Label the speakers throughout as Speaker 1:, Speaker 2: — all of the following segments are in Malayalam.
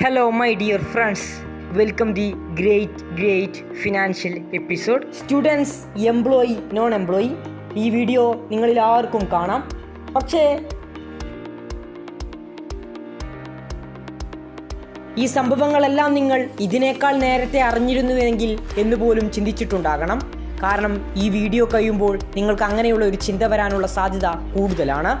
Speaker 1: Hello my dear friends welcome the great great financial episode students employee non employee ഈ വീഡിയോ നിങ്ങളിൽ ആർക്കും കാണാം. പക്ഷേ ഈ സംഭവങ്ങളെല്ലാം നിങ്ങൾ ഇതിനേക്കാൾ നേരത്തെ അറിഞ്ഞിരുന്നുവെങ്കിൽ എന്ന് പോലും ചിന്തിച്ചിട്ടുണ്ടാകണം. കാരണം ഈ വീഡിയോ കഴിയുമ്പോൾ നിങ്ങൾക്ക് അങ്ങനെയുള്ള ഒരു ചിന്ത വരാനുള്ള സാധ്യത കൂടുതലാണ്.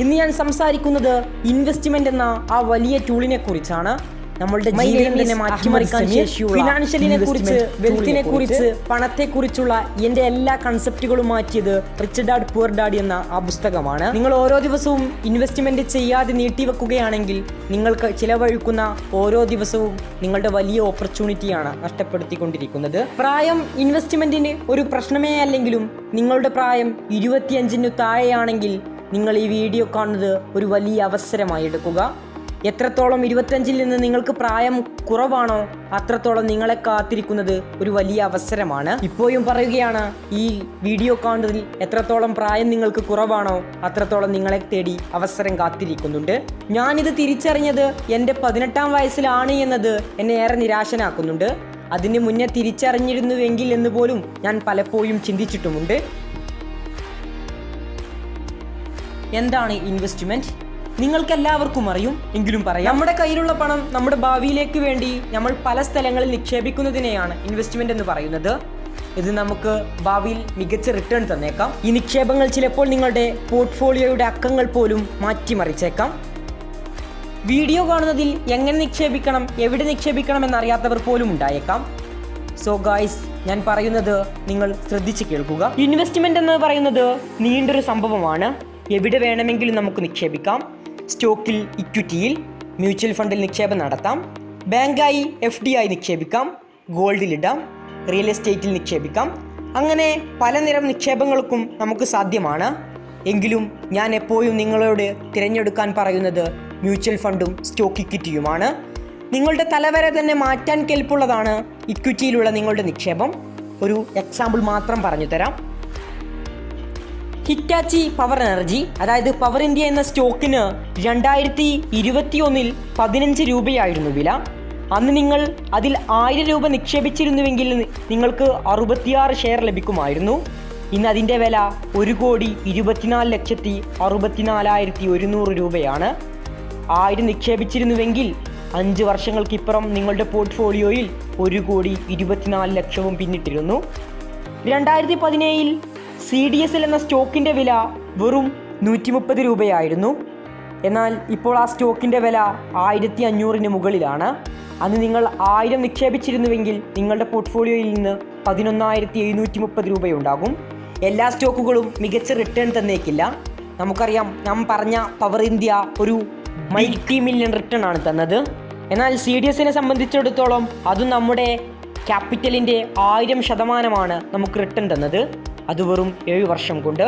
Speaker 1: ഇന്ന് ഞാൻ സംസാരിക്കുന്നത് ഇൻവെസ്റ്റ്മെന്റ് എന്ന ആ വലിയ ടൂളിനെ കുറിച്ചാണ്. നമ്മളുടെ ജീവിതം തന്നെ മാറ്റിമറിക്കാൻ ശേഷിയുള്ള ഫിനാൻഷ്യലിനെ കുറിച്ച് വെൽത്തിനെ കുറിച്ച് പണത്തെ കുറിച്ചുള്ള എന്റെ എല്ലാ കൺസെപ്റ്റുകളും മാറ്റിയത് റിച്ച് ഡാഡ് പുവർ ഡാഡ് എന്ന ആ പുസ്തകമാണ്. നിങ്ങൾ ഓരോ ദിവസവും ഇൻവെസ്റ്റ്മെന്റ് ചെയ്യാതെ നീട്ടിവെക്കുകയാണെങ്കിൽ നിങ്ങൾക്ക് ചിലവഴിക്കുന്ന ഓരോ ദിവസവും നിങ്ങളുടെ വലിയ ഓപ്പർച്യൂണിറ്റിയാണ് നഷ്ടപ്പെടുത്തിക്കൊണ്ടിരിക്കുന്നത്. പ്രായം ഇൻവെസ്റ്റ്മെന്റിന് ഒരു പ്രശ്നമേ അല്ലെങ്കിലും നിങ്ങളുടെ പ്രായം ഇരുപത്തിയഞ്ചിനു താഴെയാണെങ്കിൽ നിങ്ങൾ ഈ വീഡിയോ കാണുന്നത് ഒരു വലിയ അവസരമായി എടുക്കുക. എത്രത്തോളം ഇരുപത്തഞ്ചിൽ നിന്ന് നിങ്ങൾക്ക് പ്രായം കുറവാണോ അത്രത്തോളം നിങ്ങളെ കാത്തിരിക്കുന്നത് ഒരു വലിയ അവസരമാണ്. ഇപ്പോഴും പറയുകയാണ് ഈ വീഡിയോ കാണുന്നതിൽ എത്രത്തോളം പ്രായം നിങ്ങൾക്ക് കുറവാണോ അത്രത്തോളം നിങ്ങളെ തേടി അവസരം കാത്തിരിക്കുന്നുണ്ട്. ഞാനിത് തിരിച്ചറിഞ്ഞത് എന്റെ പതിനെട്ടാം വയസ്സിലാണ് എന്നത് എന്നെ ഏറെ നിരാശനാക്കുന്നുണ്ട്. അതിന് മുന്നേ തിരിച്ചറിഞ്ഞിരുന്നുവെങ്കിൽ എന്ന് പോലും ഞാൻ പലപ്പോഴും ചിന്തിച്ചിട്ടുമുണ്ട്. എന്താണ് ഇൻവെസ്റ്റ്മെന്റ്? നിങ്ങൾക്ക് എല്ലാവർക്കും അറിയും എങ്കിലും പറയാം. നമ്മുടെ കയ്യിലുള്ള പണം നമ്മുടെ ഭാവിയിലേക്ക് വേണ്ടി നമ്മൾ പല സ്ഥലങ്ങളിൽ നിക്ഷേപിക്കുന്നതിനെയാണ് ഇൻവെസ്റ്റ്മെന്റ് എന്ന് പറയുന്നത്. ഇത് നമുക്ക് ഭാവിയിൽ മികച്ച റിട്ടേൺ തന്നേക്കാം. ഈ നിക്ഷേപങ്ങൾ ചിലപ്പോൾ നിങ്ങളുടെ പോർട്ട്ഫോളിയോയുടെ അക്കങ്ങൾ പോലും മാറ്റിമറിച്ചേക്കാം. വീഡിയോ കാണുന്നതിൽ എങ്ങനെ നിക്ഷേപിക്കണം എവിടെ നിക്ഷേപിക്കണം എന്നറിയാത്തവർ പോലും ഉണ്ടായേക്കാം. സോ ഗായ്സ് ഞാൻ പറയുന്നത് നിങ്ങൾ ശ്രദ്ധിച്ച് കേൾക്കുക. ഇൻവെസ്റ്റ്മെന്റ് എന്ന് പറയുന്നത് നീണ്ടൊരു സംഭവമാണ്. എവിടെ വേണമെങ്കിലും നമുക്ക് നിക്ഷേപിക്കാം. സ്റ്റോക്കിൽ ഇക്വിറ്റിയിൽ മ്യൂച്വൽ ഫണ്ടിൽ നിക്ഷേപം നടത്താം. ബാങ്കായി എഫ് ഡി ആയി നിക്ഷേപിക്കാം. ഗോൾഡിലിടാം റിയൽ എസ്റ്റേറ്റിൽ നിക്ഷേപിക്കാം. അങ്ങനെ പലനിരം നിക്ഷേപങ്ങൾക്കും നമുക്ക് സാധ്യമാണ്. എങ്കിലും ഞാൻ എപ്പോഴും നിങ്ങളോട് തിരഞ്ഞെടുക്കാൻ പറയുന്നത് മ്യൂച്വൽ ഫണ്ടും സ്റ്റോക്ക് ഇക്വിറ്റിയുമാണ്. നിങ്ങളുടെ തലവരെ തന്നെ മാറ്റാൻ കെൽപ്പുള്ളതാണ് ഇക്വിറ്റിയിലുള്ള നിങ്ങളുടെ നിക്ഷേപം. ഒരു എക്സാമ്പിൾ മാത്രം പറഞ്ഞു തരാം. ഹിറ്റാച്ചി പവർ എനർജി അതായത് പവർ ഇന്ത്യ എന്ന സ്റ്റോക്കിന് രണ്ടായിരത്തി ഇരുപത്തി ഒന്നിൽ പതിനഞ്ച് രൂപയായിരുന്നു വില. അന്ന് നിങ്ങൾ അതിൽ ആയിരം രൂപ നിക്ഷേപിച്ചിരുന്നുവെങ്കിൽ നിങ്ങൾക്ക് അറുപത്തിയാറ് ഷെയർ ലഭിക്കുമായിരുന്നു. ഇന്ന് അതിന്റെ വില ഒരു കോടി ഇരുപത്തിനാല് ലക്ഷത്തി അറുപത്തിനാലായിരത്തി ഒരുന്നൂറ് രൂപയാണ്. ആയിരം നിക്ഷേപിച്ചിരുന്നുവെങ്കിൽ അഞ്ച് വർഷങ്ങൾക്കിപ്പുറം നിങ്ങളുടെ പോർട്ട്ഫോളിയോയിൽ ഒരു കോടി ഇരുപത്തിനാല് ലക്ഷവും പിന്നിട്ടിരുന്നു. രണ്ടായിരത്തി പതിനേഴിൽ സി ഡി എസ് എൽ എന്ന സ്റ്റോക്കിന്റെ വില വെറും നൂറ്റി മുപ്പത് രൂപയായിരുന്നു. എന്നാൽ ഇപ്പോൾ ആ സ്റ്റോക്കിന്റെ വില ആയിരത്തി അഞ്ഞൂറിന് മുകളിലാണ്. അന്ന് നിങ്ങൾ ആയിരം നിക്ഷേപിച്ചിരുന്നുവെങ്കിൽ നിങ്ങളുടെ പോർട്ട്ഫോളിയോയിൽ നിന്ന് പതിനൊന്നായിരത്തി എഴുന്നൂറ്റി മുപ്പത് രൂപയുണ്ടാകും. എല്ലാ സ്റ്റോക്കുകളും മികച്ച റിട്ടേൺ തന്നേക്കില്ല. നമുക്കറിയാം നാം പറഞ്ഞ പവർ ഇന്ത്യ ഒരു മൾട്ടി മില്യൺ റിട്ടേൺ ആണ് തന്നത്. എന്നാൽ സി ഡി എസിനെ സംബന്ധിച്ചിടത്തോളം അതും നമ്മുടെ ക്യാപിറ്റലിന്റെ ആയിരം ശതമാനമാണ് നമുക്ക് റിട്ടേൺ തന്നത്. അത് വെറും ഏഴ് വർഷം കൊണ്ട്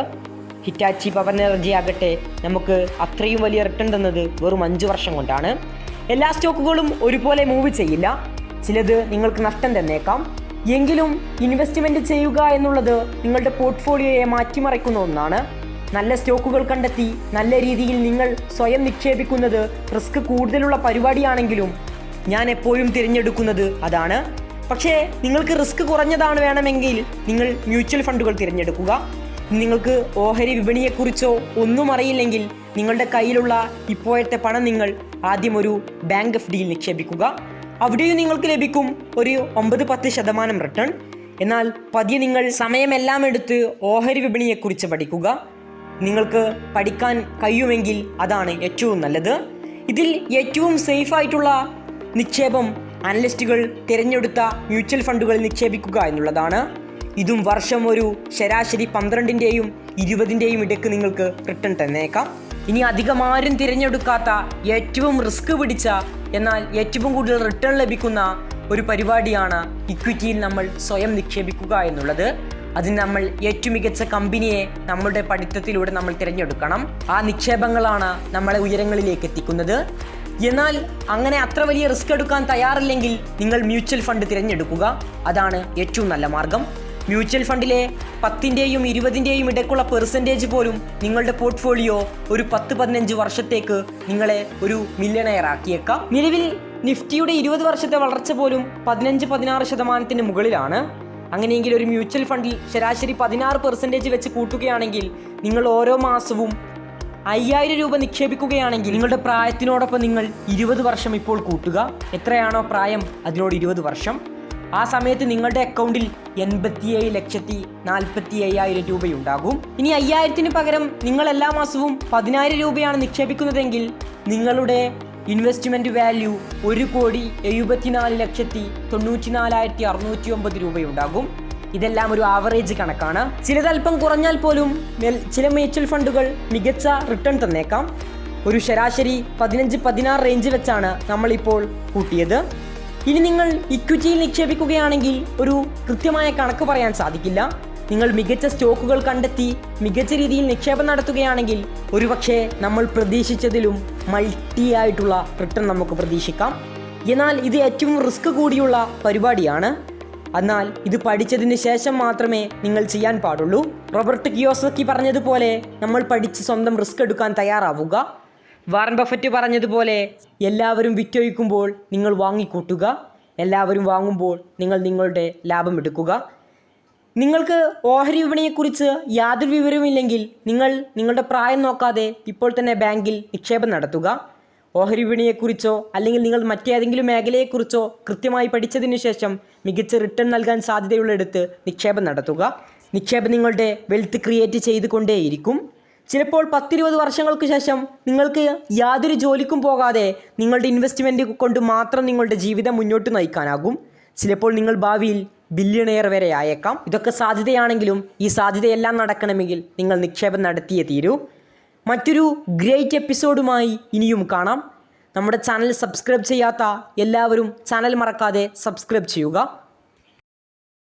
Speaker 1: ഹിറ്റാച്ചി പവർ എനർജി ആകട്ടെ നമുക്ക് അത്രയും വലിയ റിട്ടേൺ തന്നത് വെറും അഞ്ച് വർഷം കൊണ്ടാണ്. എല്ലാ സ്റ്റോക്കുകളും ഒരുപോലെ മൂവ് ചെയ്യില്ല. ചിലത് നിങ്ങൾക്ക് നഷ്ടം തന്നേക്കാം. എങ്കിലും ഇൻവെസ്റ്റ്മെന്റ് ചെയ്യുക എന്നുള്ളത് നിങ്ങളുടെ പോർട്ട്ഫോളിയോയെ മാറ്റിമറിക്കുന്ന ഒന്നാണ്. നല്ല സ്റ്റോക്കുകൾ കണ്ടെത്തി നല്ല രീതിയിൽ നിങ്ങൾ സ്വയം നിക്ഷേപിക്കുന്നത് റിസ്ക് കൂടുതലുള്ള പരിപാടിയാണെങ്കിലും ഞാൻ എപ്പോഴും തിരഞ്ഞെടുക്കുന്നത് അതാണ്. പക്ഷേ നിങ്ങൾക്ക് റിസ്ക് കുറഞ്ഞതാണ് വേണമെങ്കിൽ നിങ്ങൾ മ്യൂച്വൽ ഫണ്ടുകൾ തിരഞ്ഞെടുക്കുക. നിങ്ങൾക്ക് ഓഹരി വിപണിയെക്കുറിച്ചോ ഒന്നും അറിയില്ലെങ്കിൽ നിങ്ങളുടെ കയ്യിലുള്ള ഇപ്പോഴത്തെ പണം നിങ്ങൾ ആദ്യം ഒരു ബാങ്ക് എഫ് ഡിയിൽ നിക്ഷേപിക്കുക. അവിടെയും നിങ്ങൾക്ക് ലഭിക്കും ഒരു ഒമ്പത് പത്ത് ശതമാനം റിട്ടേൺ എന്നാൽ പതിയെ നിങ്ങൾ സമയമെല്ലാം എടുത്ത് ഓഹരി വിപണിയെക്കുറിച്ച് പഠിക്കുക. നിങ്ങൾക്ക് പഠിക്കാൻ കഴിയുമെങ്കിൽ അതാണ് ഏറ്റവും നല്ലത്. ഇതിൽ ഏറ്റവും സേഫായിട്ടുള്ള നിക്ഷേപം അനലിസ്റ്റുകൾ തിരഞ്ഞെടുത്ത മ്യൂച്വൽ ഫണ്ടുകളിൽ നിക്ഷേപിക്കുക എന്നുള്ളതാണ്. ഇതും വർഷം ഒരു ശരാശരി പന്ത്രണ്ടിന്റെയും ഇരുപതിന്റെയും ഇടയ്ക്ക് നിങ്ങൾക്ക് റിട്ടേൺ തന്നേക്കാം. ഇനി അധികം ആരും തിരഞ്ഞെടുക്കാത്ത ഏറ്റവും റിസ്ക് പിടിച്ച എന്നാൽ ഏറ്റവും കൂടുതൽ റിട്ടേൺ ലഭിക്കുന്ന ഒരു പരിപാടിയാണ് ഇക്വിറ്റിയിൽ നമ്മൾ സ്വയം നിക്ഷേപിക്കുക എന്നുള്ളത്. അതിന് നമ്മൾ ഏറ്റവും മികച്ച കമ്പനിയെ നമ്മളുടെ പഠിത്തത്തിലൂടെ നമ്മൾ തിരഞ്ഞെടുക്കണം. ആ നിക്ഷേപങ്ങളാണ് നമ്മളെ ഉയരങ്ങളിലേക്ക് എത്തിക്കുന്നത്. എന്നാൽ അങ്ങനെ അത്ര വലിയ റിസ്ക് എടുക്കാൻ തയ്യാറില്ലെങ്കിൽ നിങ്ങൾ മ്യൂച്വൽ ഫണ്ട് തിരഞ്ഞെടുക്കുക. അതാണ് ഏറ്റവും നല്ല മാർഗം. മ്യൂച്വൽ ഫണ്ടിലെ പത്തിന്റെയും ഇരുപതിന്റെയും ഇടയ്ക്കുള്ള പെർസെന്റേജ് പോലും നിങ്ങളുടെ പോർട്ട്ഫോളിയോ ഒരു പത്ത് പതിനഞ്ച് വർഷത്തേക്ക് നിങ്ങളെ ഒരു മില്യണയർ ആക്കിയേക്കാം. നിലവിൽ നിഫ്റ്റിയുടെ ഇരുപത് വർഷത്തെ വളർച്ച പോലും പതിനഞ്ച് പതിനാറ് ശതമാനത്തിന് മുകളിലാണ്. അങ്ങനെയെങ്കിൽ ഒരു മ്യൂച്വൽ ഫണ്ടിൽ ശരാശരി പതിനാറ് പെർസെന്റേജ് വെച്ച് കൂട്ടുകയാണെങ്കിൽ നിങ്ങൾ ഓരോ മാസവും അയ്യായിരം രൂപ നിക്ഷേപിക്കുകയാണെങ്കിൽ നിങ്ങളുടെ പ്രായത്തിനോടൊപ്പം നിങ്ങൾ ഇരുപത് വർഷം ഇപ്പോൾ കൂട്ടുക. എത്രയാണോ പ്രായം അതിനോട് ഇരുപത് വർഷം. ആ സമയത്ത് നിങ്ങളുടെ അക്കൗണ്ടിൽ എൺപത്തിയേഴ് ലക്ഷത്തി നാൽപ്പത്തി അയ്യായിരം രൂപയുണ്ടാകും. ഇനി അയ്യായിരത്തിന് പകരം നിങ്ങൾ എല്ലാ മാസവും പതിനായിരം രൂപയാണ് നിക്ഷേപിക്കുന്നതെങ്കിൽ നിങ്ങളുടെ ഇൻവെസ്റ്റ്മെന്റ് വാല്യൂ ഒരു കോടി എഴുപത്തിനാല് ലക്ഷത്തി തൊണ്ണൂറ്റി നാലായിരത്തി അറുന്നൂറ്റി ഒമ്പത് രൂപയുണ്ടാകും. ഇതെല്ലാം ഒരു ആവറേജ് കണക്കാണ്. ചിലതൽപ്പം കുറഞ്ഞാൽ പോലും ചില മ്യൂച്വൽ ഫണ്ടുകൾ മികച്ച റിട്ടേൺ തന്നേക്കാം. ഒരു ശരാശരി പതിനഞ്ച് പതിനാറ് റേഞ്ച് വെച്ചാണ് നമ്മളിപ്പോൾ കൂട്ടിയത്. ഇനി നിങ്ങൾ ഇക്വിറ്റിയിൽ നിക്ഷേപിക്കുകയാണെങ്കിൽ ഒരു കൃത്യമായ കണക്ക് പറയാൻ സാധിക്കില്ല. നിങ്ങൾ മികച്ച സ്റ്റോക്കുകൾ കണ്ടെത്തി മികച്ച രീതിയിൽ നിക്ഷേപം നടത്തുകയാണെങ്കിൽ ഒരുപക്ഷെ നമ്മൾ പ്രതീക്ഷിച്ചതിലും മൾട്ടി ആയിട്ടുള്ള റിട്ടേൺ നമുക്ക് പ്രതീക്ഷിക്കാം. എന്നാൽ ഇത് ഏറ്റവും റിസ്ക് കൂടിയുള്ള പരിപാടിയാണ്. എന്നാൽ ഇത് പഠിച്ചതിന് ശേഷം മാത്രമേ നിങ്ങൾ ചെയ്യാൻ പാടുള്ളൂ. റോബർട്ട് കിയോസക്കി പറഞ്ഞതുപോലെ നമ്മൾ പഠിച്ച് സ്വന്തം റിസ്ക് എടുക്കാൻ തയ്യാറാവുക. വാറൻ ബഫറ്റ് പറഞ്ഞതുപോലെ എല്ലാവരും വിറ്റൊഴിക്കുമ്പോൾ നിങ്ങൾ വാങ്ങിക്കൂട്ടുക. എല്ലാവരും വാങ്ങുമ്പോൾ നിങ്ങൾ നിങ്ങളുടെ ലാഭം എടുക്കുക. നിങ്ങൾക്ക് ഓഹരി വിപണിയെക്കുറിച്ച് യാതൊരു വിവരവുമില്ലെങ്കിൽ നിങ്ങൾ നിങ്ങളുടെ പ്രായം നോക്കാതെ ഇപ്പോൾ തന്നെ ബാങ്കിൽ നിക്ഷേപം നടത്തുക. ഓഹരി വിപണിയെക്കുറിച്ചോ അല്ലെങ്കിൽ നിങ്ങൾ മറ്റേതെങ്കിലും മേഖലയെക്കുറിച്ചോ കൃത്യമായി പഠിച്ചതിന് ശേഷം മികച്ച റിട്ടേൺ നൽകാൻ സാധ്യതയുള്ളിടത്ത് നിക്ഷേപം നടത്തുക. നിക്ഷേപം നിങ്ങളുടെ വെൽത്ത് ക്രിയേറ്റ് ചെയ്തുകൊണ്ടേയിരിക്കും. ചിലപ്പോൾ പത്തിരുപത് വർഷങ്ങൾക്ക് ശേഷം നിങ്ങൾക്ക് യാതൊരു ജോലിക്കും പോകാതെ നിങ്ങളുടെ ഇൻവെസ്റ്റ്മെന്റ് കൊണ്ട് മാത്രം നിങ്ങളുടെ ജീവിതം മുന്നോട്ട് നയിക്കാനാകും. ചിലപ്പോൾ നിങ്ങൾ ഭാവിയിൽ ബില്യണയർ വരെ ആയേക്കാം. ഇതൊക്കെ സാധ്യതയാണെങ്കിലും ഈ സാധ്യതയെല്ലാം നടക്കണമെങ്കിൽ നിങ്ങൾ നിക്ഷേപം നടത്തിയേ തീരൂ. മറ്റൊരു ഗ്രേറ്റ് എപ്പിസോഡുമായി ഇനിയും കാണാം. നമ്മുടെ ചാനൽ സബ്സ്ക്രൈബ് ചെയ്യാത്ത എല്ലാവരും ചാനൽ മറക്കാതെ സബ്സ്ക്രൈബ് ചെയ്യുക.